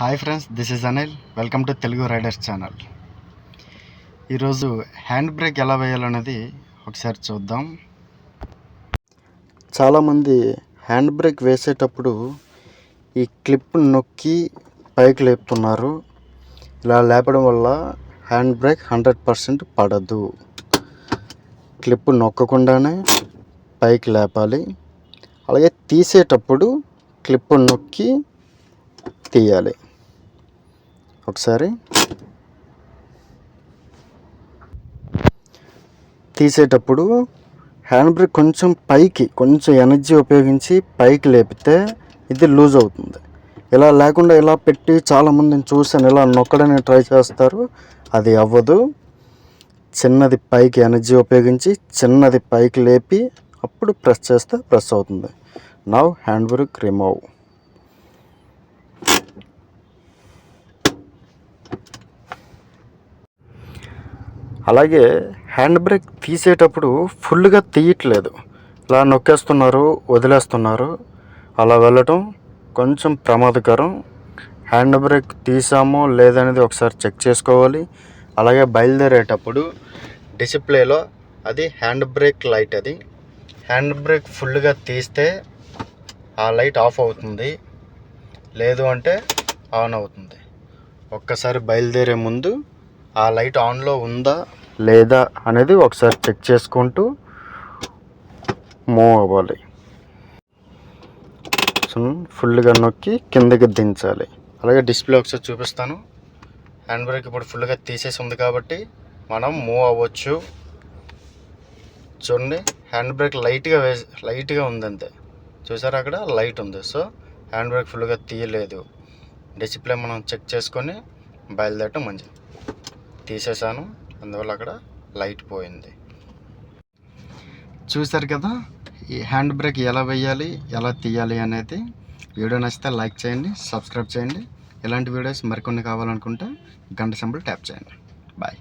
Hi friends this is Anil. Welcome to Telugu riders channel. ఈరోజు hand brake ఎలా వేయాలన్నది ఒకసారి చూద్దాం. చాలామంది హ్యాండ్ బ్రేక్ వేసేటప్పుడు ఈ క్లిప్ నొక్కి పైకి లేపుతున్నారు. ఇలా లేపడం వల్ల హ్యాండ్ బ్రేక్ హండ్రెడ్ పర్సెంట్ పడదు. క్లిప్ నొక్కకుండానే పైకి లేపాలి. అలాగే తీసేటప్పుడు క్లిప్ నొక్కి తీయాలి. ఒకసారి. తీసేటప్పుడు హ్యాండ్ బ్రేక్ కొంచెం పైకి కొంచెం ఎనర్జీ ఉపయోగించి పైకి లేపితే ఇది లూజ్ అవుతుంది. ఇలా లేకుండా ఇలా పెట్టి చాలామందిని చూశాను చూసాను ఇలా నొక్కడని ట్రై చేస్తారు అది అవ్వదు. చిన్నది పైకి ఎనర్జీ ఉపయోగించి చిన్నది పైకి లేపి అప్పుడు ప్రెస్ చేస్తే ప్రెస్ అవుతుంది. Now hand brake remove. అలాగే హ్యాండ్ బ్రేక్ తీసేటప్పుడు ఫుల్గా తీయట్లేదు. ఇలా నొక్కేస్తున్నారు వదిలేస్తున్నారు. అలా వెళ్ళటం కొంచెం ప్రమాదకరం. హ్యాండ్ బ్రేక్ తీసామో లేదనేది ఒకసారి చెక్ చేసుకోవాలి. అలాగే బయలుదేరేటప్పుడు డిస్ప్లేలో అది హ్యాండ్ బ్రేక్ లైట్ అది. హ్యాండ్ బ్రేక్ ఫుల్గా తీస్తే ఆ లైట్ ఆఫ్ అవుతుంది. లేదు అంటే ఆన్ అవుతుంది. ఒక్కసారి బయలుదేరే ముందు ఆ లైట్ ఆన్లో ఉందా లేదా అనేది ఒకసారి చెక్ చేసుకుంటూ మూవ్ అవ్వాలి. సో ఫుల్గా నొక్కి కిందకి దించాలి. అలాగే డిస్ప్లే ఒకసారి చూపిస్తాను. హ్యాండ్ బ్రేక్ ఇప్పుడు ఫుల్గా తీసేసి ఉంది కాబట్టి మనం మూవ్ అవ్వచ్చు. చూడండి హ్యాండ్ బ్రేక్ లైట్గా వేసి లైట్గా ఉందంతే. చూసారా అక్కడ? లైట్ ఉంది. సో హ్యాండ్ బ్రేక్ ఫుల్గా తీయలేదు. డిసిప్లే మనం చెక్ చేసుకొని బయలుదేరటం మంచిది. తీసేసాను. అందువల్ల అక్కడ లైట్ పోయింది. చూసారు కదా ఈ హ్యాండ్ బ్రేక్ ఎలా వేయాలి ఎలా తీయాలి అనేది వీడియో నచ్చితే లైక్ చేయండి సబ్స్క్రైబ్ చేయండి. ఇలాంటి వీడియోస్ మరికొన్ని కావాలనుకుంటే గంట సింబల్ ట్యాప్ చేయండి. బాయ్.